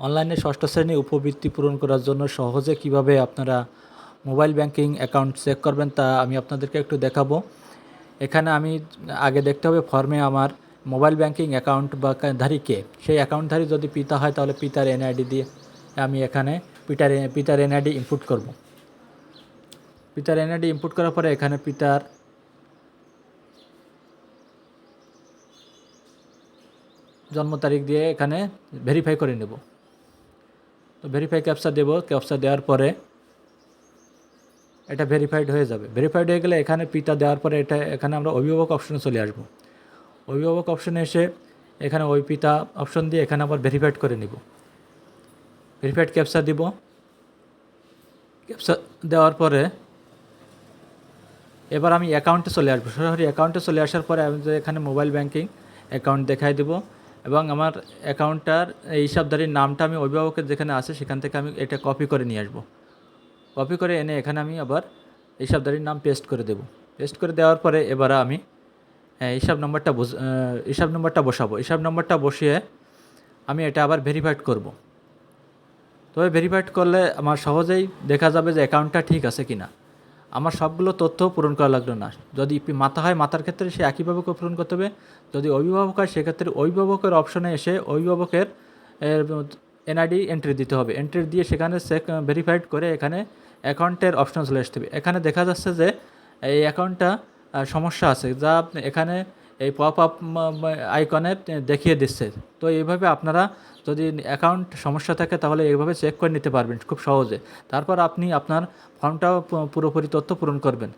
অনলাইনে ষষ্ঠ শ্রেণি উপবৃত্তি পূরণ করার জন্য সহজে কীভাবে আপনারা মোবাইল ব্যাংকিং অ্যাকাউন্ট চেক করবেন তা আমি আপনাদেরকে একটু দেখাবো। এখানে আমি আগে দেখতে হবে ফর্মে আমার মোবাইল ব্যাংকিং অ্যাকাউন্ট বা ধারী কে। সেই অ্যাকাউন্টধারী যদি পিতা হয় তাহলে পিতার এনআইডি দিয়ে আমি এখানে পিতার পিতার এনআইডি ইনপুট করব। পিতার এনআইডি ইনপুট করার পরে এখানে পিতার জন্ম তারিখ দিয়ে এখানে ভেরিফাই করে নেব। তো ভেরিফাই ক্যাপচা দেব ক্যাপচা দেওয়ার পরে এটা ভেরিফাইড হয়ে যাবে। ভেরিফাইড হয়ে গেলে এখানে পিতা দেওয়ার পরে এটা, এখানে আমরা অভিভাবক অপশনে চলে আসব। অভিভাবক অপশনে এসে এখানে ওই পিতা অপশন দিয়ে এখানে আবার ভেরিফাইড করে নিব। ভেরিফাইড ক্যাপচা দিব। ক্যাপচা দেওয়ার পরে এবার আমি অ্যাকাউন্টে চলে আসব। সরাসরি অ্যাকাউন্টে চলে আসার পরে আমি এখানে মোবাইল ব্যাঙ্কিং অ্যাকাউন্ট দেখাই দেব। এবং আমার অ্যাকাউন্টটার এই হিসাবধারীর নামটা আমি অভিভাবকের যেখানে আছে সেখান থেকে আমি এটা কপি করে নিয়ে আসব। কপি করে এনে এখানে আমি আবার হিসাবধারীর নাম পেস্ট করে দেব। পেস্ট করে দেওয়ার পরে এবার আমি হ্যাঁ, হিসাব নম্বরটা বস হিসাব নম্বরটা বসাবো। হিসাব নম্বরটা বসিয়ে আমি এটা আবার ভেরিফাইড করব। তবে ভেরিফাইড করলে আমার সহজেই দেখা যাবে যে অ্যাকাউন্টটা ঠিক আছে কি না আমার সবগুলো তথ্য পূরণ করা লাগল না। যদি মাথা হয় মাথার ক্ষেত্রে সে একইভাবেকে পূরণ করতে হবে। যদি অভিভাবক হয় সেক্ষেত্রে অভিভাবকের অপশনে এসে অভিভাবকের এনআইডি এন্ট্রি দিতে হবে। এন্ট্রি দিয়ে সেখানে চেক ভেরিফাইড করে এখানে অ্যাকাউন্টের অপশন চলে আসতে হবে। এখানে দেখা যাচ্ছে যে এই অ্যাকাউন্টটা সমস্যা আছে। যা এখানে এই পপ আপ আইকনে দেখিয়ে দিচ্ছে। তো এইভাবে আপনারা যদি অ্যাকাউন্ট সমস্যা থাকে তাহলে এইভাবে চেক করে নিতে পারবেন খুব সহজে। তারপর আপনি আপনার ফর্মটাও পুরোপুরি তথ্য পূরণ করবেন।